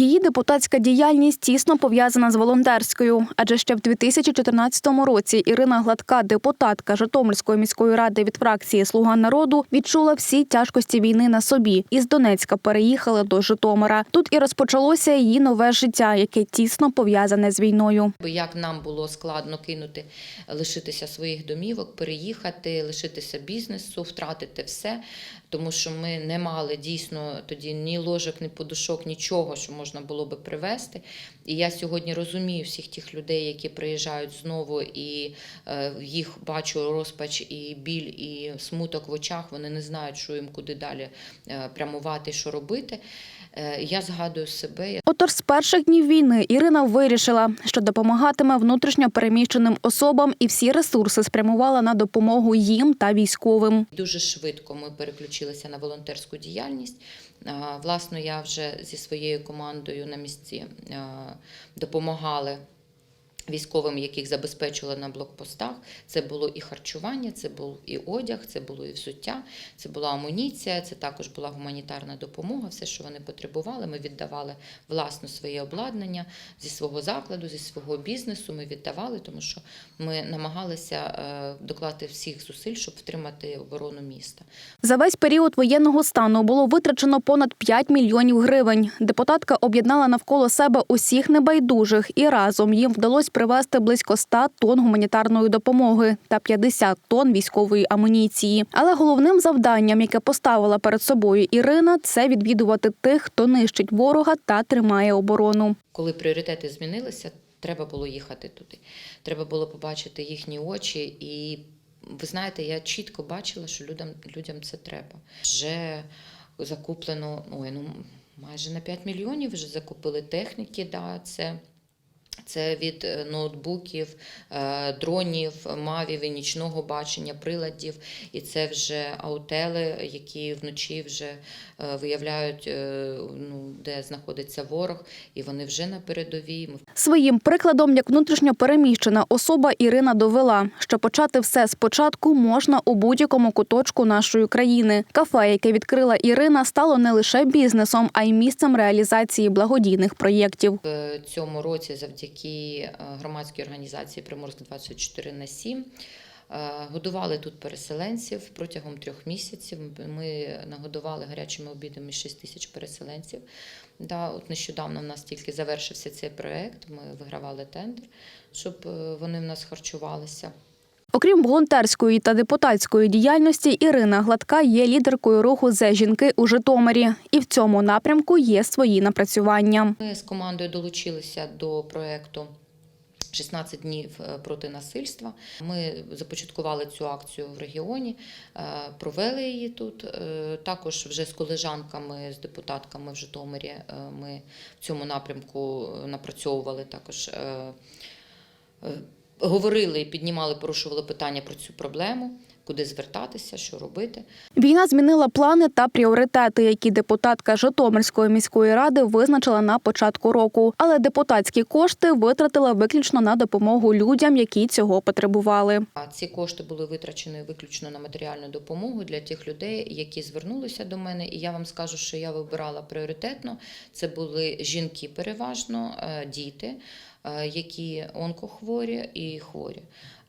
Її депутатська діяльність тісно пов'язана з волонтерською, адже ще в 2014 році Ірина Гладка, депутатка Житомирської міської ради від фракції Слуга народу, відчула всі тяжкості війни на собі. Із Донецька переїхала до Житомира. Тут і розпочалося її нове життя, яке тісно пов'язане з війною. Як нам було складно кинути, лишитися своїх домівок, переїхати, лишитися бізнесу, втратити все, тому що ми не мали дійсно тоді ні ложок, ні подушок, нічого, що можна було би привезти. І я сьогодні розумію всіх тих людей, які приїжджають знову, і е, їх бачу розпач і біль, і смуток в очах. Вони не знають, що їм куди далі е, прямувати, що робити. Е, Я згадую себе. Отож, з перших днів війни Ірина вирішила, що допомагатиме внутрішньо переміщеним особам і всі ресурси спрямувала на допомогу їм та військовим. Дуже швидко ми переключилися на волонтерську діяльність. Власно, я вже зі своєю командою на місці допомагали військовим, яких забезпечували на блокпостах. Це було і харчування, це був і одяг, це було і взуття, це була амуніція, це також була гуманітарна допомога. Все, що вони потребували, ми віддавали власно своє обладнання зі свого закладу, зі свого бізнесу. Ми віддавали, тому що ми намагалися е, докласти всіх зусиль, щоб втримати оборону міста. За весь період воєнного стану було витрачено понад 5 мільйонів гривень. Депутатка об'єднала навколо себе усіх небайдужих, і разом їм вдалося привезти близько 100 тонн гуманітарної допомоги та 50 тонн військової амуніції. Але головним завданням, яке поставила перед собою Ірина, це відвідувати тих, хто нищить ворога та тримає оборону. Коли пріоритети змінилися, треба було їхати туди. Треба було побачити їхні очі. І ви знаєте, я чітко бачила, що людям, людям це треба. Вже закуплено ой, ну, майже на 5 мільйонів вже закупили техніки. Да, це це від е, ноутбуків, е, дронів, мавів і нічного бачення, приладів. І це вже аутели, які вночі вже е, виявляють, ну, де знаходиться ворог, і вони вже на передовій. Своїм прикладом, як внутрішньо переміщена особа, Ірина довела, що почати все спочатку можна у будь-якому куточку нашої країни. Кафе, яке відкрила Ірина, стало не лише бізнесом, а й місцем реалізації благодійних проєктів. В цьому році завдяки е, громадській організації Приморськ 24 на 7 е, годували тут переселенців протягом трьох місяців. Ми нагодували гарячими обідами 6 тисяч переселенців. Да, от нещодавно в нас тільки завершився цей проект. Ми вигравали тендер, щоб е, вони в нас харчувалися. Окрім волонтерської та депутатської діяльності, Ірина Гладка є лідеркою руху «Зе жінки у Житомирі, і в цьому напрямку є свої напрацювання. Ми з командою долучилися до проекту 16 днів е, проти насильства. Ми започаткували цю акцію в регіоні, е, провели її тут. Е, Також вже з колежанками, з депутатками в Житомирі ми в цьому напрямку напрацьовували також. Е, і піднімали, порушували питання про цю проблему, куди звертатися, що робити. Війна змінила плани та пріоритети, які депутатка Житомирської міської ради визначила на початку року. Але депутатські кошти витратила виключно на допомогу людям, які цього потребували. А ці кошти були витрачені виключно на матеріальну допомогу для тих людей, які звернулися до мене. І я вам скажу, що я вибирала пріоритетно. Це були жінки, переважно, е, діти, е, які онкохворі і хворі.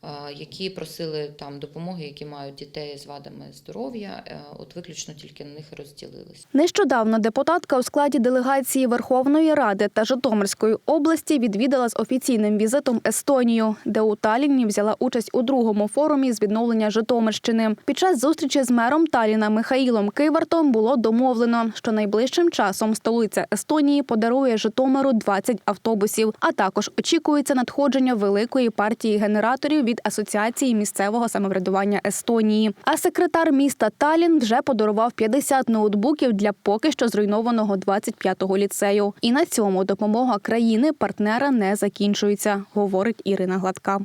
Е, Які просили там допомоги, які мають дітей з вадами здоров'я, Е, от виключно тільки на них розділились. Нещодавно депутатка у складі делегації Верховної Ради та Житомирської області відвідала з офіційним візитом Естонію, де у Таліні взяла участь у другому форумі з відновлення Житомирщини. Під час зустрічі з мером Таліна Михаїлом Кивартом було домовлено, що найближчим часом столиця Естонії подарує Житомиру 20 автобусів. А також очікується надходження великої партії генераторів від Асоціації місцевого самоврядування Естонії. А секретар міста Талін вже подарував 50 ноутбуків для поки що зруйнованого 25-го ліцею. І на цьому допомога країни партнера не закінчується, говорить Ірина Гладка.